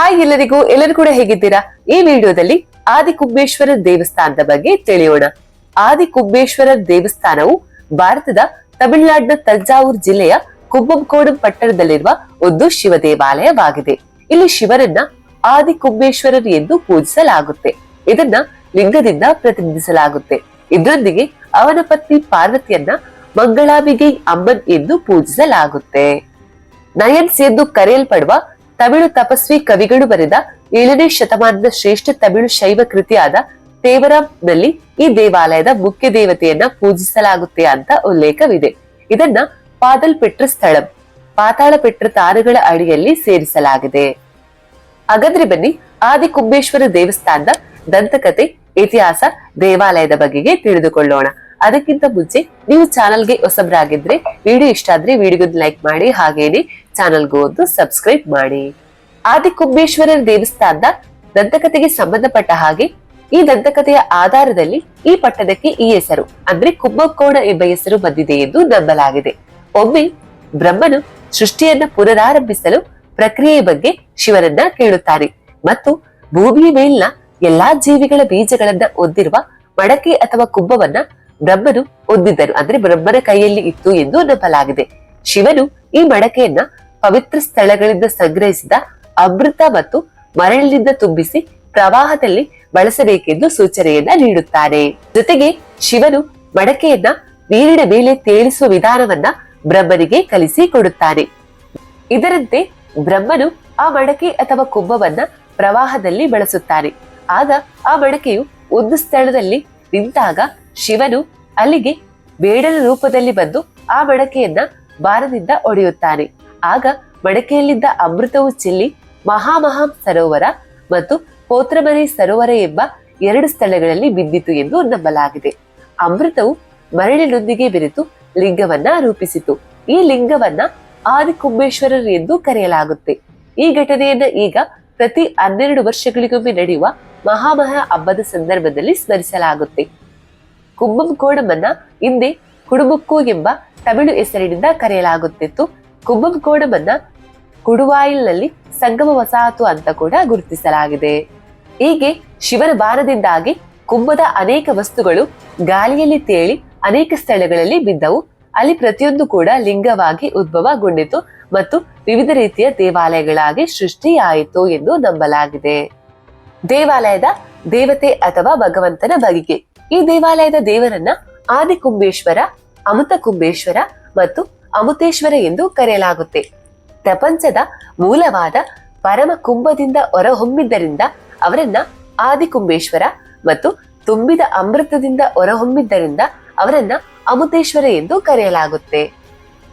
Hi ಎಲ್ಲರಿಗೂ, ಎಲ್ಲರೂ ಕೂಡ ಹೇಗಿದ್ದೀರಾ? ಈ ವಿಡಿಯೋದಲ್ಲಿ ಆದಿ ಕುಬ್ಬೇಶ್ವರ ದೇವಸ್ಥಾನದ ಬಗ್ಗೆ ತಿಳಿಯೋಣ. ಆದಿ ಕುಬ್ಬೇಶ್ವರ ದೇವಸ್ಥಾನವು ಭಾರತದ ತಮಿಳುನಾಡಿನ ತಂಜಾವೂರ್ ಜಿಲ್ಲೆಯ ಕುಬ್ಬಂಕೋಡು ಪಟ್ಟಣದಲ್ಲಿರುವ ಒಂದು ಶಿವ ದೇವಾಲಯವಾಗಿದೆ ಇಲ್ಲಿ ಶಿವರನ್ನ ಆದಿ ಕುಬ್ಬೇಶ್ವರರು ಎಂದು ಪೂಜಿಸಲಾಗುತ್ತೆ. ಇದನ್ನ ಲಿಂಗದಿಂದ ಪ್ರತಿನಿಧಿಸಲಾಗುತ್ತೆ. ಇದರೊಂದಿಗೆ ಅವನ ಪತ್ನಿ ಪಾರ್ವತಿಯನ್ನ ಮಂಗಳಾಬಿಗೆ ಅಮ್ಮನ್ ಎಂದು ಪೂಜಿಸಲಾಗುತ್ತೆ. ನಯನ್ಸ್ ಎಂದು ಕರೆಯಲ್ಪಡುವ ತಮಿಳು ತಪಸ್ವಿ ಕವಿಗಳು ಬರೆದ ಏಳನೇ ಶತಮಾನದ ಶ್ರೇಷ್ಠ ತಮಿಳು ಶೈವ ಕೃತಿಯಾದ ತೇವರಾಂನಲ್ಲಿ ಈ ದೇವಾಲಯದ ಮುಖ್ಯ ದೇವತೆಯನ್ನ ಪೂಜಿಸಲಾಗುತ್ತೆ ಅಂತ ಉಲ್ಲೇಖವಿದೆ. ಇದನ್ನ ಪಾದಲ್ ಪೆಟ್ರ ಸ್ಥಳಂ ಪಾತಾಳ ಪೆಟ್ರ ತಾರುಗಳ ಅಡಿಯಲ್ಲಿ ಸೇರಿಸಲಾಗಿದೆ. ಹಾಗಾದ್ರೆ ಬನ್ನಿ ಆದಿ ಕುಂಬೇಶ್ವರ ದೇವಸ್ಥಾನದ ದಂತಕತೆ ಇತಿಹಾಸ, ದೇವಾಲಯದ ಬಗೆಗೆ ತಿಳಿದುಕೊಳ್ಳೋಣ. ಅದಕ್ಕಿಂತ ಮುಂಚೆ ನೀವು ಚಾನಲ್ಗೆ ಹೊಸಬ್ರಾಗಿದ್ರೆ ವಿಡಿಯೋ ಇಷ್ಟ ಆದ್ರೆ ವಿಡಿಯೋಗೆ ಲೈಕ್ ಮಾಡಿ, ಹಾಗೇನೆ ಚಾನಲ್ಗೂ ಒಂದು ಸಬ್ಸ್ಕ್ರೈಬ್ ಮಾಡಿ. ಆದಿ ಕುಂಬೇಶ್ವರ ದೇವಸ್ಥಾನದ ದಂತಕತೆಗೆ ಸಂಬಂಧಪಟ್ಟ ಹಾಗೆ ಈ ದಂತಕಥೆಯ ಆಧಾರದಲ್ಲಿ ಈ ಪಟ್ಟಣಕ್ಕೆ ಈ ಹೆಸರು, ಅಂದ್ರೆ ಕುಂಭಕೋಣ ಎಂಬ ಹೆಸರು ಬಂದಿದೆ ಎಂದು ನಂಬಲಾಗಿದೆ. ಒಮ್ಮೆ ಬ್ರಹ್ಮನು ಸೃಷ್ಟಿಯನ್ನ ಪುನರಾರಂಭಿಸಲು ಪ್ರಕ್ರಿಯೆ ಬಗ್ಗೆ ಶಿವನನ್ನ ಕೇಳುತ್ತಾನೆ ಮತ್ತು ಭೂಮಿಯ ಮೇಲಿನ ಎಲ್ಲಾ ಜೀವಿಗಳ ಬೀಜಗಳನ್ನ ಹೊಂದಿರುವ ಮಡಕೆ ಅಥವಾ ಕುಂಭವನ್ನ ಬ್ರಹ್ಮನು ಹೊಂದಿದ್ದರು. ಅಂದ್ರೆ ಬ್ರಹ್ಮನ ಕೈಯಲ್ಲಿ ಇತ್ತು ಎಂದು ನಂಬಲಾಗಿದೆ. ಶಿವನು ಈ ಮಡಕೆಯನ್ನ ಪವಿತ್ರ ಸ್ಥಳಗಳಿಂದ ಸಂಗ್ರಹಿಸಿದ ಅಮೃತ ಮತ್ತು ಮರಳಿನಿಂದ ತುಂಬಿಸಿ ಪ್ರವಾಹದಲ್ಲಿ ಬಳಸಬೇಕೆಂದು ಸೂಚನೆಯನ್ನ ನೀಡುತ್ತಾರೆ ಜೊತೆಗೆ ಶಿವನು ಮಡಕೆಯನ್ನ ನೀರಿನ ಮೇಲೆ ತೇಲಿಸುವ ವಿಧಾನವನ್ನ ಬ್ರಹ್ಮನಿಗೆ ಕಲಿಸಿ ಕೊಡುತ್ತಾನೆ. ಇದರಂತೆ ಬ್ರಹ್ಮನು ಆ ಮಡಕೆ ಅಥವಾ ಕುಂಭವನ್ನ ಪ್ರವಾಹದಲ್ಲಿ ಬಳಸುತ್ತಾನೆ. ಆಗ ಆ ಮಡಕೆಯು ಒಂದು ಸ್ಥಳದಲ್ಲಿ ನಿಂತಾಗ ಶಿವನು ಅಲ್ಲಿಗೆ ಬೇಡನ ರೂಪದಲ್ಲಿ ಬಂದು ಆ ಮಡಕೆಯನ್ನ ಬಾರದಿಂದ ಒಡೆಯುತ್ತಾನೆ. ಆಗ ಮಡಕೆಯಲ್ಲಿದ್ದ ಅಮೃತವು ಚೆಲ್ಲಿ ಮಹಾಮಹಾ ಸರೋವರ ಮತ್ತು ಪೋತ್ರಮನೆ ಸರೋವರ ಎಂಬ ಎರಡು ಸ್ಥಳಗಳಲ್ಲಿ ಬಿದ್ದಿತು ಎಂದು ನಂಬಲಾಗಿದೆ. ಅಮೃತವು ಮರಳಿನೊಂದಿಗೆ ಬೆರೆತು ಲಿಂಗವನ್ನ ರೂಪಿಸಿತು. ಈ ಲಿಂಗವನ್ನ ಆದಿಕುಂಬೇಶ್ವರರು ಎಂದು ಕರೆಯಲಾಗುತ್ತೆ. ಈ ಘಟನೆಯನ್ನ ಈಗ ಪ್ರತಿ ಹನ್ನೆರಡು ವರ್ಷಗಳಿಗೊಮ್ಮೆ ನಡೆಯುವ ಮಹಾಮಹಾ ಹಬ್ಬದ ಸಂದರ್ಭದಲ್ಲಿ ಸ್ಮರಿಸಲಾಗುತ್ತೆ. ಕುಂಭಂಕೋಣಮನ್ನ ಹಿಂದೆ ಕುಡುಬುಕ್ಕು ಎಂಬ ತಮಿಳು ಹೆಸರಿನಿಂದ ಕರೆಯಲಾಗುತ್ತಿತ್ತು. ಕುಂಭಂಕೋಣಮನ್ನ ಕುಡುವಾಯಿಲ್ನಲ್ಲಿ ಸಂಗಮ ವಸಾಹತು ಅಂತ ಕೂಡ ಗುರುತಿಸಲಾಗಿದೆ. ಹೀಗೆ ಶಿವನ ಬಾರದಿಂದಾಗಿ ಕುಂಭದ ಅನೇಕ ವಸ್ತುಗಳು ಗಾಳಿಯಲ್ಲಿ ತೇಲಿ ಅನೇಕ ಸ್ಥಳಗಳಲ್ಲಿ ಬಿದ್ದವು. ಅಲ್ಲಿ ಪ್ರತಿಯೊಂದು ಕೂಡ ಲಿಂಗವಾಗಿ ಉದ್ಭವಗೊಂಡಿತು ಮತ್ತು ವಿವಿಧ ರೀತಿಯ ದೇವಾಲಯಗಳಾಗಿ ಸೃಷ್ಟಿಯಾಯಿತು ಎಂದು ನಂಬಲಾಗಿದೆ. ದೇವಾಲಯದ ದೇವತೆ ಅಥವಾ ಭಗವಂತನ ಬಗೆಗೆ. ಈ ದೇವಾಲಯದ ದೇವರನ್ನ ಆದಿ ಕುಂಬೇಶ್ವರ ಅಮೃತ ಕುಂಬೇಶ್ವರ ಮತ್ತು ಅಮೃತೇಶ್ವರ ಎಂದು ಕರೆಯಲಾಗುತ್ತೆ. ಪ್ರಪಂಚದ ಮೂಲವಾದ ಪರಮ ಕುಂಭದಿಂದ ಹೊರಹೊಮ್ಮಿದ್ದರಿಂದ ಅವರನ್ನ ಆದಿ ಕುಂಬೇಶ್ವರ ಮತ್ತು ತುಂಬಿದ ಅಮೃತದಿಂದ ಹೊರಹೊಮ್ಮಿದ್ದರಿಂದ ಅವರನ್ನ ಅಮೃತೇಶ್ವರ ಎಂದು ಕರೆಯಲಾಗುತ್ತೆ.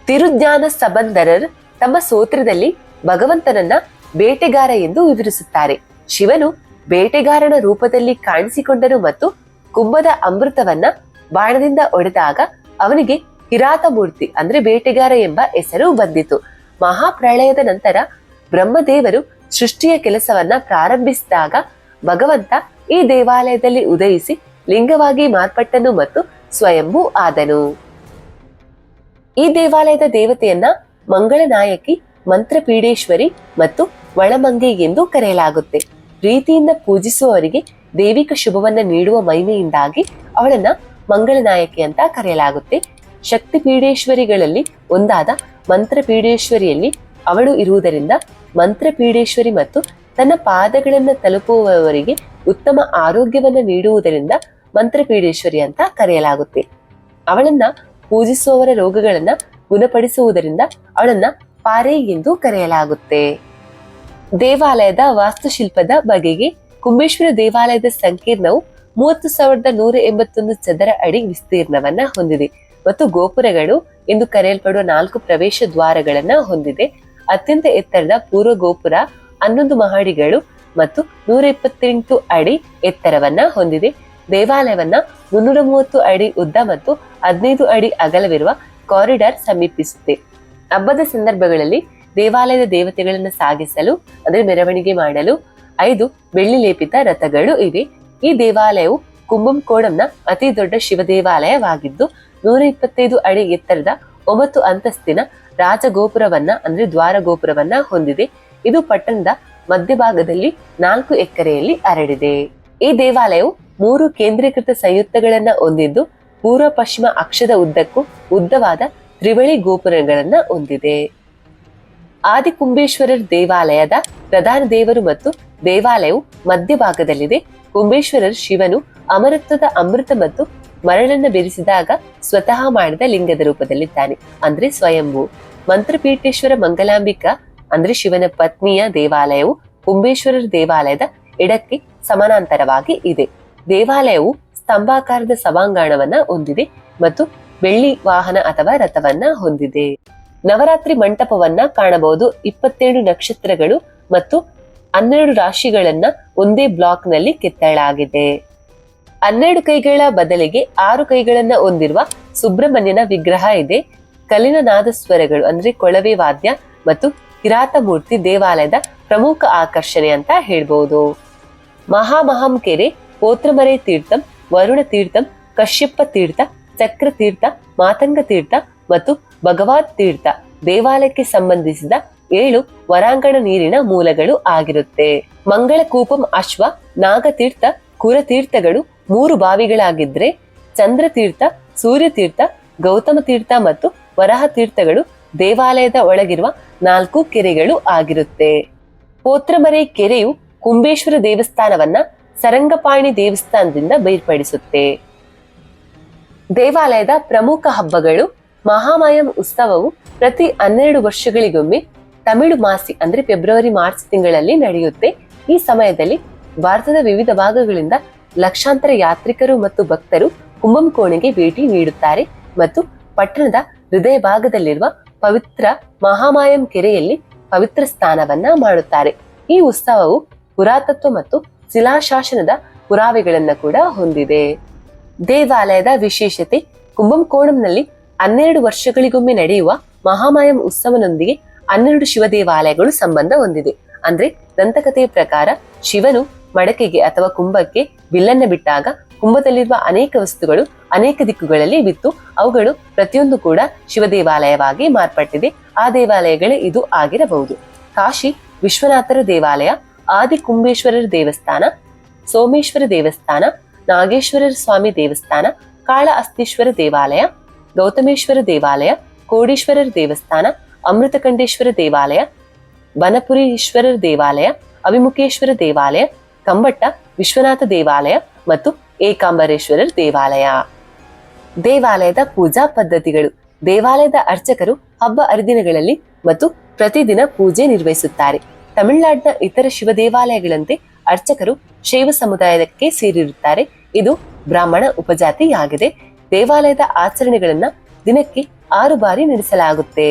ತಿರುಜ್ಞಾನ ಸಬಂಧರರ್ ತಮ್ಮ ಸೂತ್ರದಲ್ಲಿ ಭಗವಂತನನ್ನ ಬೇಟೆಗಾರ ಎಂದು ವಿವರಿಸುತ್ತಾರೆ. ಶಿವನು ಬೇಟೆಗಾರನ ರೂಪದಲ್ಲಿ ಕಾಣಿಸಿಕೊಂಡನು ಮತ್ತು ಕುಂಭದ ಅಮೃತವನ್ನ ಬಾಣದಿಂದ ಒಡೆದಾಗ ಅವನಿಗೆ ಕಿರಾತ ಮೂರ್ತಿ ಅಂದ್ರೆ ಬೇಟೆಗಾರ ಎಂಬ ಹೆಸರು ಬಂದಿತು. ಮಹಾಪ್ರಳಯದ ನಂತರ ಬ್ರಹ್ಮದೇವರು ಸೃಷ್ಟಿಯ ಕೆಲಸವನ್ನ ಪ್ರಾರಂಭಿಸಿದಾಗ ಭಗವಂತ ಈ ದೇವಾಲಯದಲ್ಲಿ ಉದಯಿಸಿ ಲಿಂಗವಾಗಿ ಮಾರ್ಪಟ್ಟನು ಮತ್ತು ಸ್ವಯಂಭೂ ಆದನು. ಈ ದೇವಾಲಯದ ದೇವತೆಯನ್ನ ಮಂಗಳನಾಯಕಿ, ಮಂತ್ರಪೀಡೇಶ್ವರಿ ಮತ್ತು ಒಳಮಂಗೆ ಎಂದು ಕರೆಯಲಾಗುತ್ತೆ. ಪ್ರೀತಿಯಿಂದ ಪೂಜಿಸುವವರಿಗೆ ದೈವಿಕ ಶುಭವನ್ನ ನೀಡುವ ಮಹಿಮೆಯಿಂದಾಗಿ ಅವಳನ್ನ ಮಂಗಳನಾಯಕಿ ಅಂತ ಕರೆಯಲಾಗುತ್ತೆ. ಶಕ್ತಿ ಪೀಡೇಶ್ವರಿಗಳಲ್ಲಿ ಒಂದಾದ ಮಂತ್ರ ಪೀಡೇಶ್ವರಿಯಲ್ಲಿ ಅವಳು ಇರುವುದರಿಂದ ಮಂತ್ರ ಪೀಡೇಶ್ವರಿ ಮತ್ತು ತನ್ನ ಪಾದಗಳನ್ನು ತಲುಪುವವರಿಗೆ ಉತ್ತಮ ಆರೋಗ್ಯವನ್ನು ನೀಡುವುದರಿಂದ ಮಂತ್ರ ಪೀಡೇಶ್ವರಿ ಅಂತ ಕರೆಯಲಾಗುತ್ತೆ. ಅವಳನ್ನ ಪೂಜಿಸುವವರ ರೋಗಗಳನ್ನ ಗುಣಪಡಿಸುವುದರಿಂದ ಅವಳನ್ನ ಪಾರೆ ಎಂದು ಕರೆಯಲಾಗುತ್ತೆ. ದೇವಾಲಯದ ವಾಸ್ತುಶಿಲ್ಪದ ಬಗೆಗೆ ಕುಂಬೇಶ್ವರ ದೇವಾಲಯದ ಸಂಕೀರ್ಣವು ಮೂವತ್ತು ಸಾವಿರದ ನೂರ ಎಂಬತ್ತೊಂದು ಚದರ ಅಡಿ ವಿಸ್ತೀರ್ಣವನ್ನ ಹೊಂದಿದೆ ಮತ್ತು ಗೋಪುರಗಳು ಎಂದು ಕರೆಯಲ್ಪಡುವ ನಾಲ್ಕು ಪ್ರವೇಶ ದ್ವಾರಗಳನ್ನ ಹೊಂದಿದೆ. ಅತ್ಯಂತ ಎತ್ತರದ ಪೂರ್ವ ಗೋಪುರ ಹನ್ನೊಂದು ಮಹಡಿಗಳು ಮತ್ತು ನೂರ ಇಪ್ಪತ್ತೆಂಟು ಅಡಿ ಎತ್ತರವನ್ನ ಹೊಂದಿದೆ. ದೇವಾಲಯವನ್ನ ಮುನ್ನೂರ ಮೂವತ್ತು ಅಡಿ ಉದ್ದ ಮತ್ತು ಹದಿನೈದು ಅಡಿ ಅಗಲವಿರುವ ಕಾರಿಡಾರ್ ಸಮೀಪಿಸುತ್ತೆ. ಹಬ್ಬದ ಸಂದರ್ಭಗಳಲ್ಲಿ ದೇವಾಲಯದ ದೇವತೆಗಳನ್ನು ಸಾಗಿಸಲು, ಅಂದರೆ ಮೆರವಣಿಗೆ ಮಾಡಲು. ಐದು, ಬೆಳ್ಳಿ ಲೇಪಿತ ರಥಗಳು ಇವೆ. ಈ ದೇವಾಲಯವು ಕುಂಭಂಕೋಣಂನ ಅತಿ ದೊಡ್ಡ ಶಿವ ದೇವಾಲಯವಾಗಿದ್ದು ನೂರ ಇಪ್ಪತ್ತೈದು ಅಡಿ ಎತ್ತರದ ಒಂಬತ್ತು ಅಂತಸ್ತಿನ ರಾಜಗೋಪುರವನ್ನ, ಅಂದ್ರೆ ದ್ವಾರ ಗೋಪುರವನ್ನ ಹೊಂದಿದೆ. ಇದು ಪಟ್ಟಣದ ಮಧ್ಯಭಾಗದಲ್ಲಿ ನಾಲ್ಕು ಎಕರೆಯಲ್ಲಿ ಹರಡಿದೆ. ಈ ದೇವಾಲಯವು ಮೂರು ಕೇಂದ್ರೀಕೃತ ಸಂಯುಕ್ತಗಳನ್ನ ಹೊಂದಿದ್ದು, ಪೂರ್ವ ಪಶ್ಚಿಮ ಅಕ್ಷದ ಉದ್ದಕ್ಕೂ ಉದ್ದವಾದ ತ್ರಿವಳಿ ಗೋಪುರಗಳನ್ನ ಹೊಂದಿದೆ. ಆದಿಕುಂಬೇಶ್ವರರ್ ದೇವಾಲಯದ ಪ್ರಧಾನ ದೇವರು ಮತ್ತು ದೇವಾಲಯವು ಮಧ್ಯಭಾಗದಲ್ಲಿದೆ ಕುಂಬೇಶ್ವರರ್ ಶಿವನು ಅಮರತ್ವದ ಅಮೃತ ಮತ್ತು ಮರಳನ್ನು ಬೆರೆಸಿದಾಗ ಸ್ವತಃ ಮಾಡಿದ ಲಿಂಗದ ರೂಪದಲ್ಲಿದ್ದಾನೆ. ಅಂದ್ರೆ ಸ್ವಯಂಭೂ. ಮಂತ್ರಪೀಠೇಶ್ವರ ಮಂಗಲಾಂಬಿಕಾ, ಅಂದ್ರೆ ಶಿವನ ಪತ್ನಿಯ ದೇವಾಲಯವು ಕುಂಬೇಶ್ವರರ್ ದೇವಾಲಯದ ಎಡಕ್ಕೆ ಸಮಾನಾಂತರವಾಗಿ ಇದೆ. ದೇವಾಲಯವು ಸ್ತಂಭಾಕಾರದ ಸಭಾಂಗಣವನ್ನ ಹೊಂದಿದೆ ಮತ್ತು ಬೆಳ್ಳಿ ವಾಹನ ಅಥವಾ ರಥವನ್ನ ಹೊಂದಿದೆ. ನವರಾತ್ರಿ ಮಂಟಪವನ್ನ ಕಾಣಬಹುದು. ಇಪ್ಪತ್ತೇಳು ನಕ್ಷತ್ರಗಳು ಮತ್ತು ಹನ್ನೆರಡು ರಾಶಿಗಳನ್ನ ಒಂದೇ ಬ್ಲಾಕ್ನಲ್ಲಿ ಕೆತ್ತಳಾಗಿದೆ ಹನ್ನೆರಡು ಕೈಗಳ ಬದಲಿಗೆ ಆರು ಕೈಗಳನ್ನ ಹೊಂದಿರುವ ಸುಬ್ರಹ್ಮಣ್ಯನ ವಿಗ್ರಹ ಇದೆ. ಕಲ್ಲಿನ ನಾದಸ್ವರಗಳು ಅಂದ್ರೆ ಕೊಳವೆ ವಾದ್ಯ ಮತ್ತು ಕಿರಾತ ಮೂರ್ತಿ ದೇವಾಲಯದ ಪ್ರಮುಖ ಆಕರ್ಷಣೆ ಅಂತ ಹೇಳ್ಬಹುದು ಮಹಾಮಹಂ ಕೆರೆ ಪೋತ್ರಮರೆ ತೀರ್ಥಂ, ವರುಣ ತೀರ್ಥಂ ಕಶ್ಯಪ್ಪ ತೀರ್ಥ, ಚಕ್ರ ತೀರ್ಥ, ಮಾತಂಗ ತೀರ್ಥ ಮತ್ತು ಭಗವತ್ ತೀರ್ಥ ದೇವಾಲಯಕ್ಕೆ ಸಂಬಂಧಿಸಿದ ಏಳು ವರಾಂಗಣ ನೀರಿನ ಮೂಲಗಳು ಆಗಿರುತ್ತೆ. ಮಂಗಳಕೂಪಂ ಅಶ್ವ, ನಾಗತೀರ್ಥ, ಕುರತೀರ್ಥಗಳು ಮೂರು ಬಾವಿಗಳಾಗಿದ್ರೆ ಚಂದ್ರತೀರ್ಥ, ಸೂರ್ಯತೀರ್ಥ ಗೌತಮ ತೀರ್ಥ ಮತ್ತು ವರಹ ತೀರ್ಥಗಳು ದೇವಾಲಯದ ಒಳಗಿರುವ ನಾಲ್ಕು ಕೆರೆಗಳು ಆಗಿರುತ್ತೆ. ಪೋತ್ರಮರೆ ಕೆರೆಯು ಕುಂಬೇಶ್ವರ ದೇವಸ್ಥಾನವನ್ನ ಸರಂಗಪಾಣಿ ದೇವಸ್ಥಾನದಿಂದ ಬೇರ್ಪಡಿಸುತ್ತೆ. ದೇವಾಲಯದ ಪ್ರಮುಖ ಹಬ್ಬಗಳು ಮಹಾಮಾಯಂ ಉತ್ಸವವು ಪ್ರತಿ ಹನ್ನೆರಡು ವರ್ಷಗಳಿಗೊಮ್ಮೆ ತಮಿಳು ಮಾಸಿ, ಅಂದ್ರೆ ಫೆಬ್ರವರಿ, ಮಾರ್ಚ್ ತಿಂಗಳಲ್ಲಿ ನಡೆಯುತ್ತೆ. ಈ ಸಮಯದಲ್ಲಿ ಭಾರತದ ವಿವಿಧ ಭಾಗಗಳಿಂದ ಲಕ್ಷಾಂತರ ಯಾತ್ರಿಕರು ಮತ್ತು ಭಕ್ತರು ಕುಂಭಂಕೋಣೆಗೆ ಭೇಟಿ ನೀಡುತ್ತಾರೆ ಮತ್ತು ಪಟ್ಟಣದ ಹೃದಯ ಭಾಗದಲ್ಲಿರುವ ಪವಿತ್ರ ಮಹಾಮಾಯಂ ಕೆರೆಯಲ್ಲಿ ಪವಿತ್ರ ಸ್ಥಾನವನ್ನ ಮಾಡುತ್ತಾರೆ. ಈ ಉತ್ಸವವು ಪುರಾತತ್ವ ಮತ್ತು ಶಿಲಾಶಾಸನದ ಪುರಾವೆಗಳನ್ನ ಕೂಡ ಹೊಂದಿದೆ. ದೇವಾಲಯದ ವಿಶೇಷತೆ, ಕುಂಭಂಕೋಣಂನಲ್ಲಿ ಹನ್ನೆರಡು ವರ್ಷಗಳಿಗೊಮ್ಮೆ ನಡೆಯುವ ಮಹಾಮಾಯಂ ಉತ್ಸವನೊಂದಿಗೆ ಹನ್ನೆರಡು ಶಿವ ದೇವಾಲಯಗಳು ಸಂಬಂಧ ಹೊಂದಿದೆ. ಅಂದ್ರೆ ದಂತಕಥೆಯ ಪ್ರಕಾರ ಶಿವನು ಮಡಕೆಗೆ ಅಥವಾ ಕುಂಭಕ್ಕೆ ಬಿಲ್ಲನ್ನ ಬಿಟ್ಟಾಗ ಕುಂಭದಲ್ಲಿರುವ ಅನೇಕ ವಸ್ತುಗಳು ಅನೇಕ ದಿಕ್ಕುಗಳಲ್ಲಿ ಬಿತ್ತು. ಅವುಗಳು ಪ್ರತಿಯೊಂದು ಕೂಡ ಶಿವ ದೇವಾಲಯವಾಗಿ ಮಾರ್ಪಟ್ಟಿದೆ. ಆ ದೇವಾಲಯಗಳೇ ಇದು ಆಗಿರಬಹುದು. ಕಾಶಿ ವಿಶ್ವನಾಥರ ದೇವಾಲಯ ಆದಿ ಕುಂಭೇಶ್ವರರ ದೇವಸ್ಥಾನ, ಸೋಮೇಶ್ವರ ದೇವಸ್ಥಾನ, ನಾಗೇಶ್ವರರ ಸ್ವಾಮಿ ದೇವಸ್ಥಾನ ಕಾಳ ಅಸ್ತೀಶ್ವರ ದೇವಾಲಯ ಗೌತಮೇಶ್ವರ ದೇವಾಲಯ, ಕೋಡೀಶ್ವರರ ದೇವಸ್ಥಾನ, ಅಮೃತಕಂಡೇಶ್ವರ ದೇವಾಲಯ, ಬನಪುರೀಶ್ವರರ ದೇವಾಲಯ, ಅಭಿಮುಖೇಶ್ವರ ದೇವಾಲಯ, ಕಂಬಟ್ಟ, ವಿಶ್ವನಾಥ ದೇವಾಲಯ ಮತ್ತು ಏಕಾಂಬರೇಶ್ವರರ ದೇವಾಲಯ. ದೇವಾಲಯದ ಪೂಜಾ ಪದ್ಧತಿಗಳು. ದೇವಾಲಯದ ಅರ್ಚಕರು ಹಬ್ಬ ಹರಿದಿನಗಳಲ್ಲಿ ಮತ್ತು ಪ್ರತಿದಿನ ಪೂಜೆ ನಿರ್ವಹಿಸುತ್ತಾರೆ. ತಮಿಳುನಾಡಿನ ಇತರ ಶಿವ ದೇವಾಲಯಗಳಂತೆ ಅರ್ಚಕರು ಶೈವ ಸಮುದಾಯಕ್ಕೆ ಸೇರಿರುತ್ತಾರೆ. ಇದು ಬ್ರಾಹ್ಮಣ ಉಪಜಾತಿಯಾಗಿದೆ. ದೇವಾಲಯದ ಆಚರಣೆಗಳನ್ನ ದಿನಕ್ಕೆ ಆರು ಬಾರಿ ನಡೆಸಲಾಗುತ್ತೆ.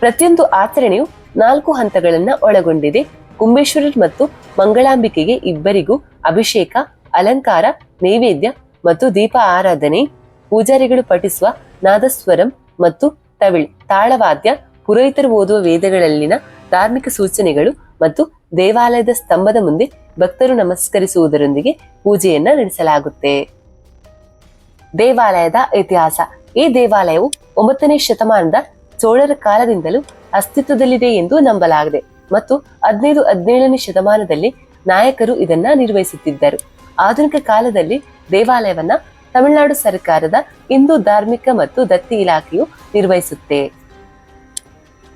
ಪ್ರತಿಯೊಂದು ಆಚರಣೆಯು ನಾಲ್ಕು ಹಂತಗಳನ್ನ ಒಳಗೊಂಡಿದೆ. ಕುಂಬೇಶ್ವರರ್ ಮತ್ತು ಮಂಗಳಾಂಬಿಕೆಗೆ ಇಬ್ಬರಿಗೂ ಅಭಿಷೇಕ, ಅಲಂಕಾರ, ನೈವೇದ್ಯ ಮತ್ತು ದೀಪ ಆರಾಧನೆ, ಪೂಜಾರಿಗಳು ಪಠಿಸುವ ನಾದಸ್ವರಂ ಮತ್ತು ತವಿಳ್, ತಾಳವಾದ್ಯ, ಪುರೋಹಿತರು ಓದುವ ವೇದಗಳಲ್ಲಿನ ಧಾರ್ಮಿಕ ಸೂಚನೆಗಳು ಮತ್ತು ದೇವಾಲಯದ ಸ್ತಂಭದ ಮುಂದೆ ಭಕ್ತರು ನಮಸ್ಕರಿಸುವುದರೊಂದಿಗೆ ಪೂಜೆಯನ್ನ ನಡೆಸಲಾಗುತ್ತೆ. ದೇವಾಲಯದ ಇತಿಹಾಸ. ಈ ದೇವಾಲಯವು ಒಂಬತ್ತನೇ ಶತಮಾನದ ಚೋಳರ ಕಾಲದಿಂದಲೂ ಅಸ್ತಿತ್ವದಲ್ಲಿದೆ ಎಂದು ನಂಬಲಾಗಿದೆ ಮತ್ತು ಹದಿನೈದು, ಹದಿನೇಳನೇ ಶತಮಾನದಲ್ಲಿ ನಾಯಕರು ಇದನ್ನ ನಿರ್ವಹಿಸುತ್ತಿದ್ದರು. ಆಧುನಿಕ ಕಾಲದಲ್ಲಿ ದೇವಾಲಯವನ್ನ ತಮಿಳುನಾಡು ಸರ್ಕಾರದ ಹಿಂದೂ ಧಾರ್ಮಿಕ ಮತ್ತು ದತ್ತಿ ಇಲಾಖೆಯು ನಿರ್ವಹಿಸುತ್ತೆ.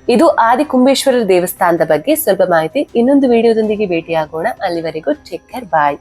ಇದು ಆದಿ ಕುಂಬೇಶ್ವರರ ದೇವಸ್ಥಾನದ ಬಗ್ಗೆ ಸ್ವಲ್ಪ ಮಾಹಿತಿ. ಇನ್ನೊಂದು ವಿಡಿಯೋದೊಂದಿಗೆ ಭೇಟಿಯಾಗೋಣ. ಅಲ್ಲಿವರೆಗೂ ಟೇಕ್ ಬಾಯ್